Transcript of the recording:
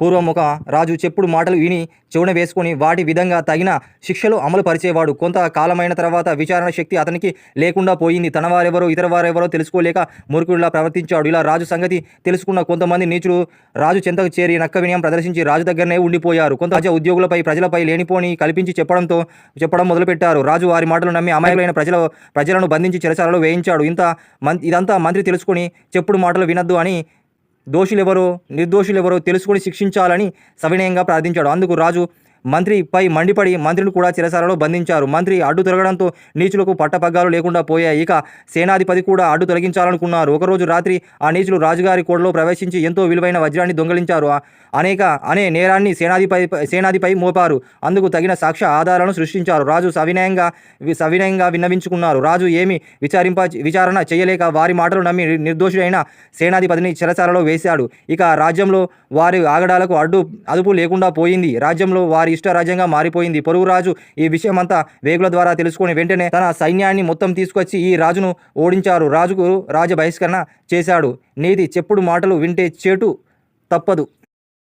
పూర్వముఖ రాజు చెప్పుడు మాటలు విని చెవున వేసుకుని వాటి విధంగా తగిన శిక్షలు అమలు పరిచేవాడు. కొంత కాలమైన తర్వాత విచారణ శక్తి అతనికి లేకుండా పోయింది. తన వారెవరో ఇతర వారెవరో తెలుసుకోలేక మురుకుడిలా ప్రవర్తించాడు. ఇలా రాజు సంగతి తెలుసుకున్న కొంతమంది నీచులు రాజు చెంతకు చేరి నక్క వినయం ప్రదర్శించి రాజు దగ్గరనే ఉండిపోయారు. కొంత రాజ్య ఉద్యోగులపై ప్రజలపై లేనిపోని కల్పించి చెప్పడంతో చెప్పడం మొదలుపెట్టారు. రాజు వారి మాటలు నమ్మి అమాయకులైన ప్రజల ప్రజలను బంధించి చెరసాలలో వేయించాడు. ఇంత మం ఇదంతా మంత్రి తెలుసుకొని చెప్పుడు మాటలు వినద్దు అని దోషులెవరో నిర్దోషులెవరో తెలుసుకొని శిక్షించాలని సవినయంగా ప్రార్థించాడు. అందుకు రాజు మంత్రిపై మండిపడి మంత్రిని కూడా చిరసాలలో బంధించారు. మంత్రి అడ్డు తొలగడంతో నీచులకు పట్టపగ్గాలు లేకుండా పోయాయి. ఇక సేనాధిపతి కూడా అడ్డు తొలగించాలనుకున్నారు. ఒకరోజు రాత్రి ఆ నీచులు రాజుగారి కోడలో ప్రవేశించి ఎంతో విలువైన వజ్రాన్ని దొంగలించారు. ఆ- అనేక అనే నేరాన్ని సేనాధిపతి సేనాధిపై మోపారు. అందుకు తగిన సాక్ష్య ఆధారాలను సృష్టించారు. రాజు సవినయంగా వి- సవినయంగా విన్నవించుకున్నారు. రాజు ఏమి విచారింప విచారణ చేయలేక వారి మాటలు నమ్మి నిర్దోషుడైన సేనాధిపతిని చెరసాలలో వేశాడు. ఇక రాజ్యంలో వారి ఆగడాలకు అడ్డు అదుపు లేకుండా పోయింది. రాజ్యంలో వారి వారి ఇష్ట రాజ్యంగా మారిపోయింది. పొరుగు రాజు ఈ విషయమంతా వేగుల ద్వారా తెలుసుకొని వెంటనే తన సైన్యాన్ని మొత్తం తీసుకొచ్చి ఈ రాజును ఓడించారు. రాజుకు రాజ బహిష్కరణ చేశాడు. నీతి చెప్పుడు మాటలు వింటే చేటు తప్పదు.